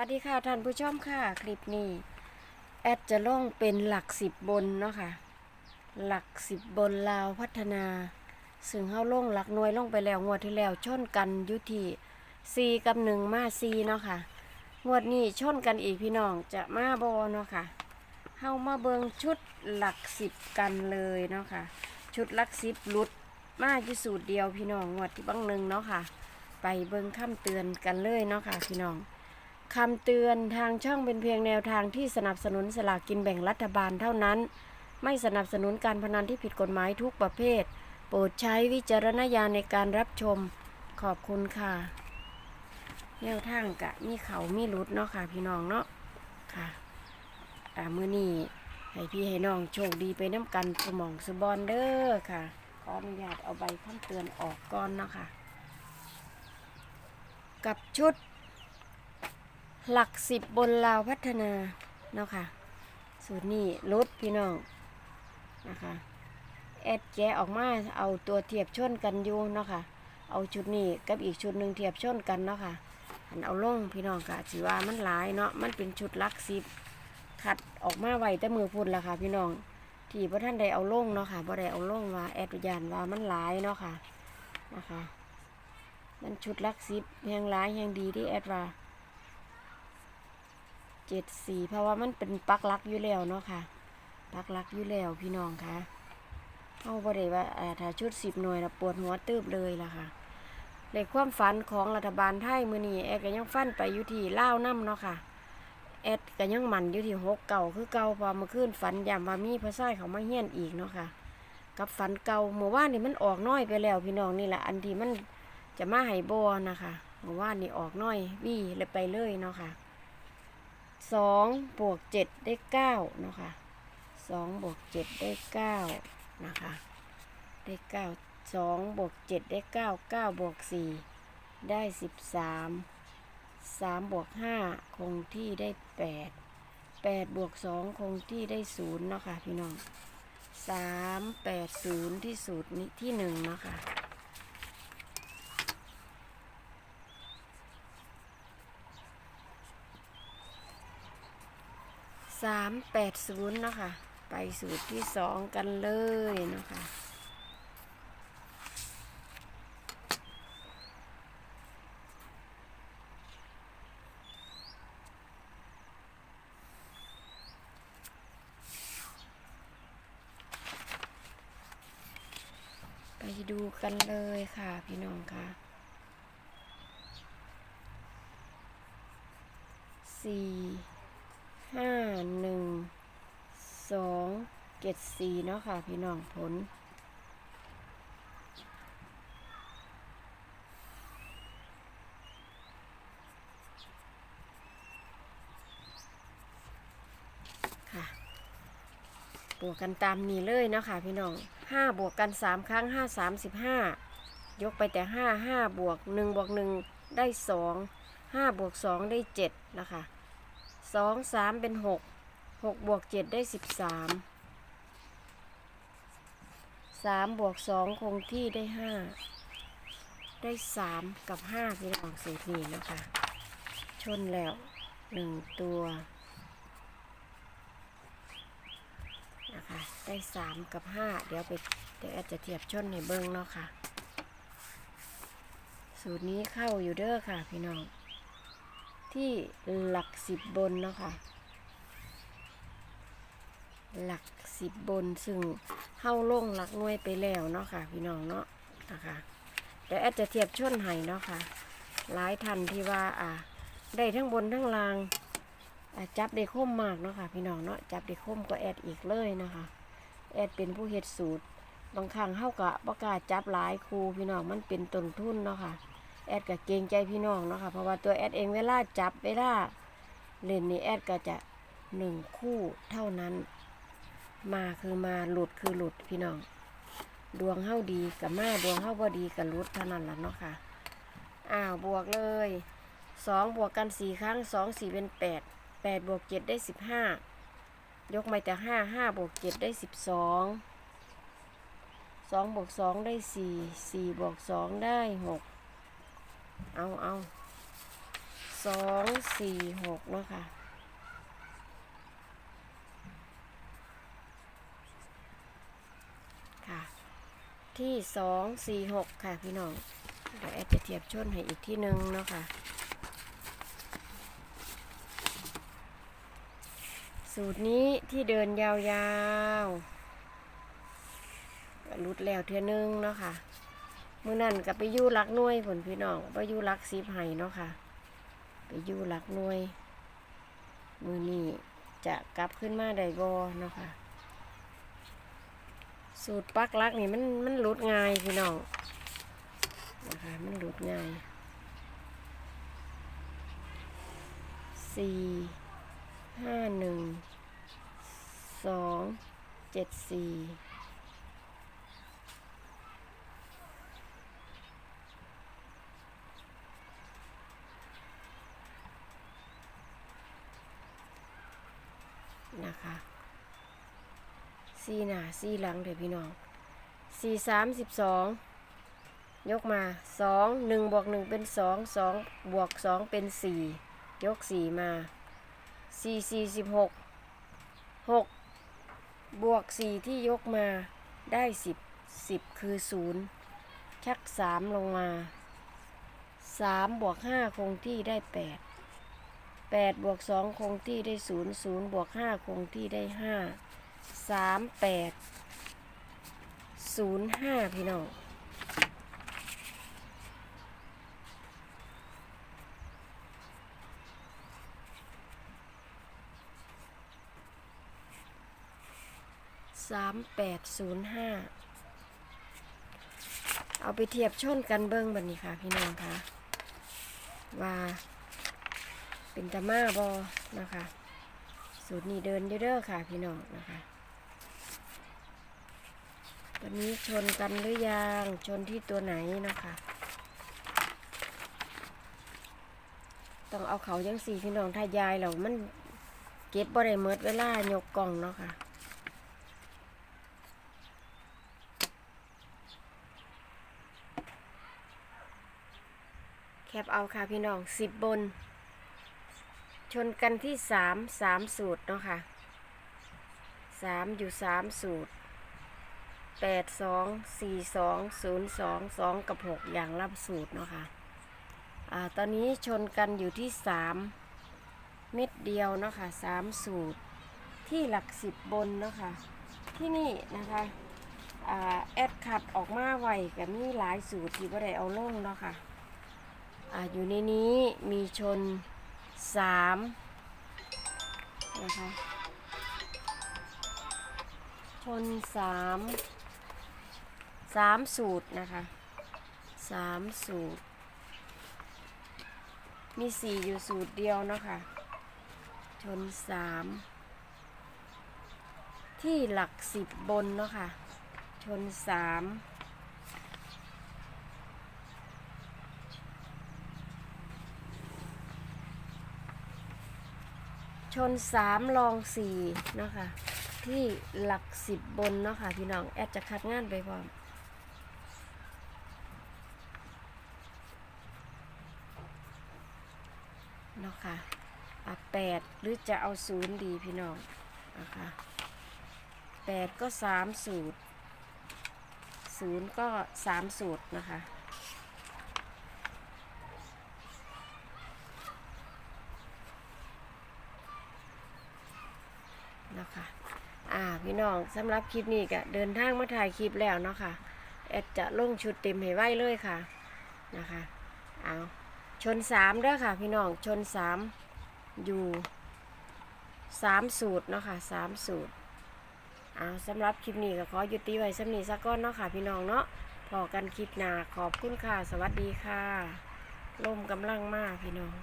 วัสดีค่ะท่านผู้ชมค่ะ คลิปนี้แอดจะลงเป็นหลักสิบบนเนาะค่ะ หลักสิบบนลาวพัฒนา ซึ่งเฮาลงหลักหน่วยลงไปแล้วงวดที่แล้วชนกันยุทีซีกับหนึ่งมาซีเนาะค่ะ งวดนี้ชนกันอีกพี่น้องจะมาโบเนาะค่ะเฮามาเบิงชุดหลักสิบกันเลยเนาะค่ะ ชุดหลักสิบลุดมาที่สูตรเดียวพี่น้องงวดที่บังหนึ่งเนาะค่ะ ไปเบิงคำเตือนกันเลยเนาะค่ะพี่น้อง คำเตือนทางช่องเป็นเพียงแนวทางที่สนับสนุนสลากกินแบ่งรัฐบาลเท่านั้น ไม่สนับสนุนการพนันที่ผิดกฎหมายทุกประเภท โปรดใช้วิจารณญาณในการรับชม ขอบคุณค่ะ แนวทางกะมีเขามีรุดเนาะค่ะพี่น้องเนาะค่ะอ่ามือนี้ให้พี่ให้น้องโชคดีไปน้ำกันสมองสบอนเด้อค่ะ ขออนุญาตเอาใบคำเตือนออกก่อนเนาะค่ะ กับชุด หลักสิบบนลาวพัฒนาเนาะค่ะ สูตรนี้ลดพี่น้องนะคะแอดแกะออกมาเอาตัวเทียบชนกันอยู่เนาะค่ะ เอาชุดนี้กับอีกชุดหนึ่งเทียบชนกันเนาะค่ะอันเอาลงพี่น้องกะสิว่ามันหลายเนาะมันเป็นชุดลักสิบคัดออกมาไว้แต่มือพุ่นละค่ะ พี่น้องที่พระท่านได้เอาลงเนาะค่ะบ่ได้เอาลงว่าแอดยานว่ามันหลายเนาะค่ะนะคะมันชุดลักสิบแหงหลายแหงดีที่แอดว่า เจ็ดสี่เพราะว่ามันเป็นปักลักอยู่แล้วเนาะค่ะ ปักลักอยู่แล้วพี่น้องคะเอาบ่ได้ว่าอ่าถ้าชุดสิบหน่วยนะปวดหัวตืบเลยล่ะค่ะเลขความฝันของรัฐบาลไทยมือนี้แอดก็ยังฟันไปอยู่ที่ล่าน้ำเนาะค่ะแอดก็ยังมันอยู่ที่หกเก่าคือเก่าพอมื่อคืนฝันยามว่ามีพระไส้เขามาเฮี้ยนอีกเนาะค่ะ กับฝันเก่าเมื่อวานนี่มันออกน้อยไปแล้วพี่น้องนี่แหละอันที่มันจะมาให้บอนะคะเมื่อวานนี่ออกน้อยวี่เลยไปเลยเนาะค่ะ สองบวกเจ็ดได้เก้าเนาะค่ะสองบวกเจ็ดได้เก้านะคะได้เก้าสองบวกเจ็ดได้เก้าเก้าบวกสี่ได้สิบสามสามบวกห้าคงที่ได้แปดแปดบวกสองคงที่ได้ศูนย์เนาะค่ะพี่น้องสามแปดศูนย์ที่สูตรนี้ที่หนึ่งเนาะค่ะ สามแปดศูนย์นะคะไปสูตรที่สองกันเลยนะคะไปดูกันเลยค่ะพี่น้องค่ะสี่ ห้าหนึ่งสองเจ็ดสี่เนาะค่ะ พี่น้องผล ค่ะ บวกกันตามนี้เลยเนาะค่ะ พี่น้องห้าบวกกันสามครั้งห้าสามสิบห้ายกไปแต่ห้าห้าบวกหนึ่งบวกหนึ่งได้สองห้าบวกสองได้เจ็ดนะคะ สองสามเป็นหกหกบวกเจ็ดได้สิบสามสามบวกสองคงที่ได้ห้าได้สามกับห้าพี่น้องสูตรนี้นะคะ ชนแล้วหนึ่งตัวนะคะได้สามกับห้าเดี๋ยวไปเดี๋ยวอดจะเทียบชนในเบิ้งเนาะค่ะ สูตรนี้เข้าอยู่เด้อค่ะพี่น้อง ที่หลักสิบบนเนาะค่ะหลักสิบบนซึ่งเข้าล่งหลักหน่วยไปแล้วเนาะค่ะ พี่น้องเนาะนะคะเดี๋ยวแอดจะเทียบช่นให้เนาะค่ะ หลายทันที่ว่าอ่า ได้ทั้งบนทั้งล่างจับได้คมมากเนาะค่ะ พี่น้องเนาะจับได้คมก็แอดอีกเลยนะคะ แอดเป็นผู้เฮ็ดสูตร บางครั้งเข้ากะประกาศจับหลายครูพี่น้องมันเป็นต้นทุนเนาะค่ะ แอดก็เกรงใจพี่น้องเนาะค่ะเพราะว่าตัวแอดเองเวลาจับเวลาเล่นนี่แอดก็จะหนึ่งคู่เท่านั้น มาคือมาหลุดคือหลุดพี่น้อง ดวงเฮาดีกับมาดวงเฮาบ่ดีกับหลุดเท่านั้นล่ะเนาะค่ะอ้าวบวกเลยสองบวกกันสี่ครั้งสองสี่เป็นแปดแปดบวกเจ็ดได้สิบห้ายกมาแต่ห้าห้าบวกเจ็ดได้สิบสองสองบวกสองได้สี่สี่บวกสองได้หก เอาเอาสองสี่หกเนาะค่ะค่ะ ที่สองสี่หกค่ะพี่น้องเดี๋ยวแอดจะเทียบชนให้อีกที่หนึ่งเนาะค่ะสูตรนี้ที่เดินยาวๆรุดแล้วเทือนึงเนาะค่ะ มือนั่นกับไปยู่รักน่วยผลพี่น้องไปยู่รักสีไห้เนาะค่ะ ไปยู่รักน่วย มือนี้จะกลับขึ้นมาได้บ่เนาะค่ะ สูตรปักลักนี่มันมันหลุดง่ายพี่น้องนะคะมันหลุดง่ายสี่ห้าหนึ่งสองเจ็ดสี่ นะคะสี่หน้าสี่หลังเดี๋ยวพี่น้องสี่สามสิบสองยกมาสองหนึ่งบวกหนึ่งเป็นสองสองบวกสองเป็นสี่ยกสี่มาสี่สี่สิบหกหกบวกสี่ที่ยกมาได้สิบสิบคือศูนย์ชักสามลงมาสามบวกห้าคงที่ได้แปด แปดบวกสองคงที่ได้ศูนย์ศูนย์บวกห้าคงที่ได้ห้าสามแปดศูนย์ห้าพี่น้องสามแปดศูนย์ห้าเอาไปเทียบชนกันเบิ้งบันนี้ค่ะพี่น้องค่ะว่า เป็นตะมาบอนะคะ สูตรนี้เดินเด้อๆค่ะพี่น้องนะคะตอนนี้ชนกันหรือยังชนที่ตัวไหนนะคะ ต้องเอาเขายังสี่พี่น้องถ้ายายเรามันเก็บบ่ได้เมิดเวลายกกล่องเนาะค่ะแคปเอาค่ะพี่น้องสิบบน ชนกันที่สามสามสูตรเนาะค่ะสามอยู่สามสูตรแปดสองสี่สองศูนย์สองสองกับหกอย่างรับสูตรเนาะค่ะอ่าตอนนี้ชนกันอยู่ที่สามเม็ดเดียวเนาะค่ะสามสูตรที่หลักสิบบนเนาะค่ะที่นี่นะคะอ่าแอดขัดออกมาไวกับมีหลายสูตรที่บ่ได้เอาลงเนาะค่ะอ่าอยู่ในนี้มีชน สามนะคะชนสามสามสูตรนะคะสามสูตร มีสี่อยู่สูตรเดียวเนาะคะ ชนสามที่หลักสิบบนเนาะค่ะ ชนสาม ชนสามลองสี่เนาะคะที่หลักสิบบนเนาะค่ะพี่น้องแอดจะคัดงานไปพร้อมเนาะค่ะอะแปดหรือจะเอาศูนย์ดีพี่น้องนะคะแปดก็สามสูตรศูนย์ก็สามสูตรนะคะ เนาะ คะอ่าพี่น้องสำหรับคลิปนี้ก็เดินทางมาถ่ายคลิปแล้วเนาะค่ะ แอดจะลงชุดเต็มให้ไว้เลยค่ะนะคะเอาชนสามเด้อค่ะ พี่น้องชนสามอยู่สามสูตรเนาะค่ะสามสูตรเอาสำหรับคลิปนี้ก็ขอยุติไว้สำนีสักก้อนเนาะค่ะ พี่น้องเนาะพอกันคลิปหน้าขอบคุณค่ะ สวัสดีค่ะ ลมกำลังมากพี่น้อง